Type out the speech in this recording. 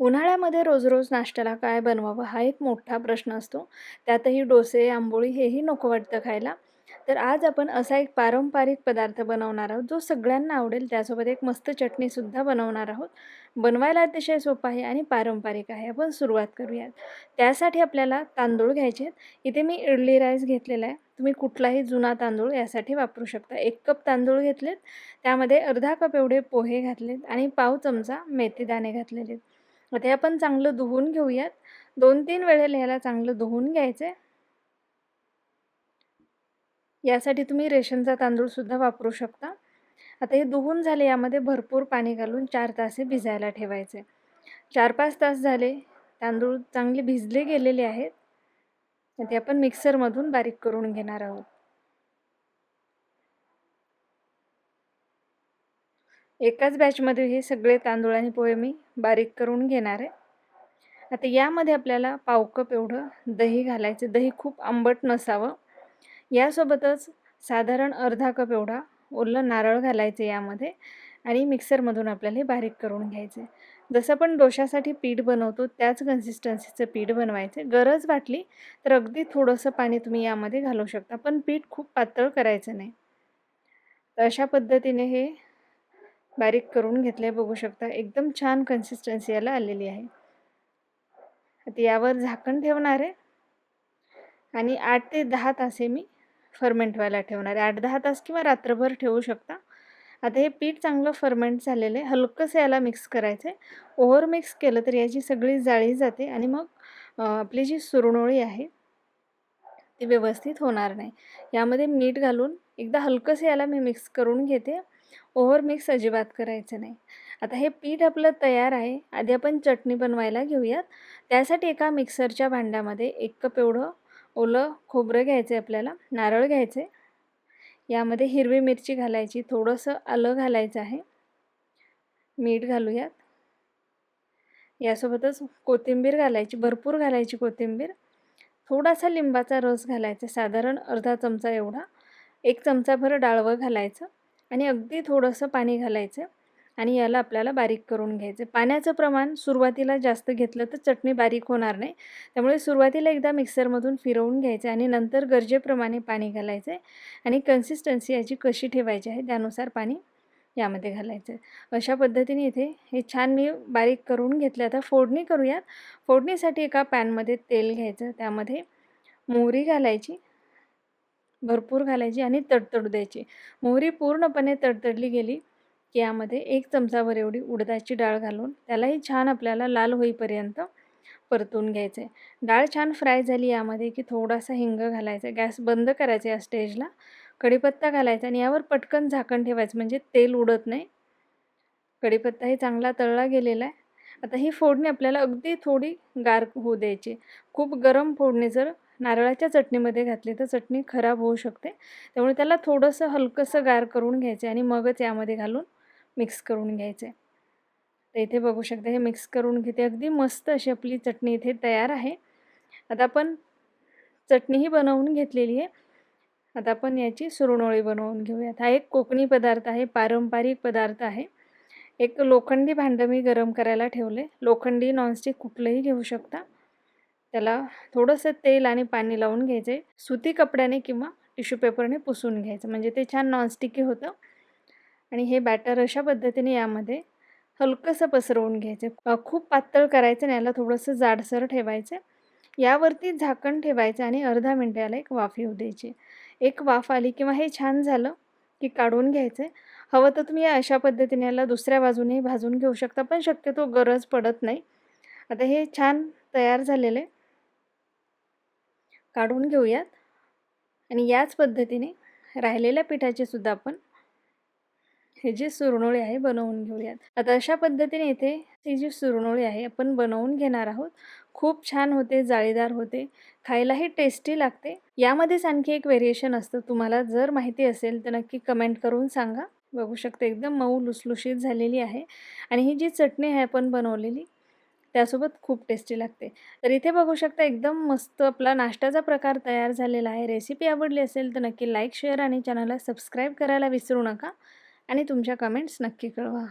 उन्हाळ्यामध्ये रोज रोज नाश्त्याला काय बनवावं हा एक मोठा प्रश्न असतो. त्यातही डोसे आंबोळी हेही नको वाटतं खायला. तर आज आपण असा एक पारंपरिक पदार्थ बनवणार आहोत जो सगळ्यांना आवडेल. त्यासोबत एक मस्त चटणीसुद्धा बनवणार आहोत. बनवायला अतिशय सोपं आहे आणि पारंपरिक आहे. आपण सुरुवात करूयात. त्यासाठी आपल्याला तांदूळ घ्यायचे आहेत. इथे मी इडली राईस घेतलेला आहे. तुम्ही कुठलाही जुना तांदूळ यासाठी वापरू शकता. एक कप तांदूळ घेतलेत. त्यामध्ये अर्धा कप एवढे पोहे घातलेत आणि पाव चमचा मेथीदाणे घातलेले आहेत. आता हे आपण चांगलं धुवून घेऊयात. दोन तीन वेळेला ह्याला चांगलं धुवून घ्यायचं. यासाठी तुम्ही रेशनचा तांदूळसुद्धा वापरू शकता. आता हे धुवून झाले यामध्ये भरपूर पाणी घालून चार तासे भिजायला ठेवायचे. चार पाच तास झाले तांदूळ चांगले भिजले गेलेले आहेत. ते आपण मिक्सरमधून बारीक करून घेणार आहोत. एकाच बॅचमध्ये हे सगळे तांदूळ आणि पोहे मी बारीक करून घेणार आहे. आता यामध्ये आपल्याला पाव कप एवढं दही घालायचं. दही खूप आंबट नसावं. यासोबतच साधारण अर्धा कप एवढा ओलं नारळ घालायचं यामध्ये आणि मिक्सरमधून आपल्याला हे बारीक करून घ्यायचे जसं पण डोशासाठी पीठ बनवतो त्याच कन्सिस्टन्सीचं पीठ बनवायचं गरज वाटली तर अगदी थोडंसं पाणी तुम्ही यामध्ये घालू शकता पण पीठ खूप पातळ करायचं नाही. तर अशा पद्धतीने हे बारीक करून घेतले बघू शकता. एकदम छान कन्सिस्टन्सी याला आलेली आहे. आता यावर झाकण ठेवणार आहे. आणि आठ ते दहा तास हे मी फर्मेंट व्हायला ठेवणार आहे. आठ दहा तास किंवा रात्रभर ठेवू शकता. आता हे पीठ चांगलं फर्मेंट झालेलं आहे. हलकंसं याला मिक्स करायचं आहे. ओव्हर मिक्स केलं तर याची सगळी जाळी जाते आणि मग आपली जी सुरनोळी आहे ती व्यवस्थित होणार नाही. यामध्ये मीठ घालून एकदा हलकंसं याला मी मिक्स करून घेते. ओव्हर मिक्स अजिबात करायचं नाही. आता हे पीठ आपलं तयार आहे. आधी आपण चटणी बनवायला घेऊयात. त्यासाठी एका मिक्सरच्या भांड्यामध्ये एक कप एवढं ओलं खोबरं घ्यायचं आहे आपल्याला नारळ घ्यायचे यामध्ये हिरवी मिरची घालायची थोडंसं आलं घालायचं आहे. मीठ घालूयात. यासोबतच कोथिंबीर घालायची भरपूर घालायची कोथिंबीर. थोडासा लिंबाचा रस घालायचा साधारण अर्धा चमचा एवढा. एक चमचाभर डाळवं घालायचं. आणि अगदी थोडंसं पाणी घालायचं आणि याला आपल्याला बारीक करून घ्यायचं. पाण्याचं प्रमाण सुरुवातीला जास्त घेतलं तर चटणी बारीक होणार नाही. त्यामुळे सुरुवातीला एकदा मिक्सरमधून फिरवून घ्यायचं आणि नंतर गरजेप्रमाणे पाणी घालायचं आहे आणि कन्सिस्टन्सी याची कशी ठेवायची आहे त्यानुसार पाणी यामध्ये घालायचं. आहे अशा पद्धतीने इथे हे छान मी बारीक करून घेतलं. आता फोडणी करूयात. फोडणीसाठी एका पॅनमध्ये तेल घ्यायचं. त्यामध्ये मोहरी घालायची. भरपूर घालायची आणि तडतडू द्यायची. मोहरी पूर्णपणे तडतडली गेली की यामध्ये एक चमचाभर एवढी उडदाची डाळ घालून त्यालाही छान आपल्याला लाल होईपर्यंत परतून घ्यायचं. आहे डाळ छान फ्राय झाली यामध्ये की थोडासा हिंग घालायचा गॅस बंद करायचा या स्टेजला कढीपत्ता घालायचा आणि यावर पटकन झाकण ठेवायचं म्हणजे तेल उडत नाही. कढीपत्ताही चांगला तळला गेलेला आहे. आता ही फोडणी आपल्याला अगदी थोडी गार होऊ द्यायची. खूप गरम फोडणी जर नारळाच्या चटणीमध्ये घातली तर चटणी खराब होऊ शकते. त्यामुळे त्याला थोडंसं हलकंसं गार करून घ्यायचं आणि मगच यामध्ये घालून मिक्स करून घ्यायचे तर इथे बघू शकता हे मिक्स करून घेते. अगदी मस्त अशी आपली चटणी इथे तयार आहे. आता आपण चटणीही बनवून घेतलेली आहे. आता आपण याची सुरनोळी बनवून घेऊयात. हा एक कोकणी पदार्थ आहे पारंपरिक पदार्थ आहे. एक लोखंडी भांडं मी गरम करायला ठेवले लोखंडी नॉनस्टिक कुठलंही घेऊ शकता. त्याला थोडंसं तेल आणि पाणी लावून घ्यायचे. सुती कपड्याने किंवा टिश्यू पेपरने पुसून घ्यायचं. म्हणजे ते छान नॉनस्टिकी होतं. आणि हे बॅटर अशा पद्धतीने यामध्ये हलकंसं पसरवून घ्यायचं. खूप पातळ करायचं आणि याला थोडंसं जाडसर ठेवायचं. यावरती झाकण ठेवायचं आणि अर्धा मिनटं याला एक वाफ येऊ द्यायची. एक वाफ आली किंवा हे छान झालं की काढून घ्यायचं. हवं तर तुम्ही अशा पद्धतीने याला दुसऱ्या बाजूने भाजून घेऊ शकता. पण शक्यतो गरज पडत नाही. आता हे छान तयार झालेलं आहे. काढून घेऊयात. आणि याच पद्धतीने राहिलेल्या पिठाचे सुद्धा आपण हे जे सुरनोळी आहे बनवून घेऊयात. आता अशा पद्धतीने इथे ही जी सुरनोळी आहे आपण बनवून घेणार आहोत. खूप छान होते जाळीदार होते खायलाही टेस्टी लागते. यामध्येच आणखी एक व्हेरिएशन असतं. तुम्हाला जर माहिती असेल तर नक्की कमेंट करून सांगा. बघू शकते एकदम मऊ लुसलुशीत झालेली आहे. आणि ही जी चटणी आहे आपण बनवलेली त्यासोबत खूप टेस्टी लागते. तर इथे बघू शकता एकदम मस्त आपला नाश्त्याचा प्रकार तयार झालेला आहे. रेसिपी आवडली असेल तर नक्की लाईक शेअर आणि चॅनलला सबस्क्राईब करायला विसरू नका. आणि तुमच्या कमेंट्स नक्की कळवा.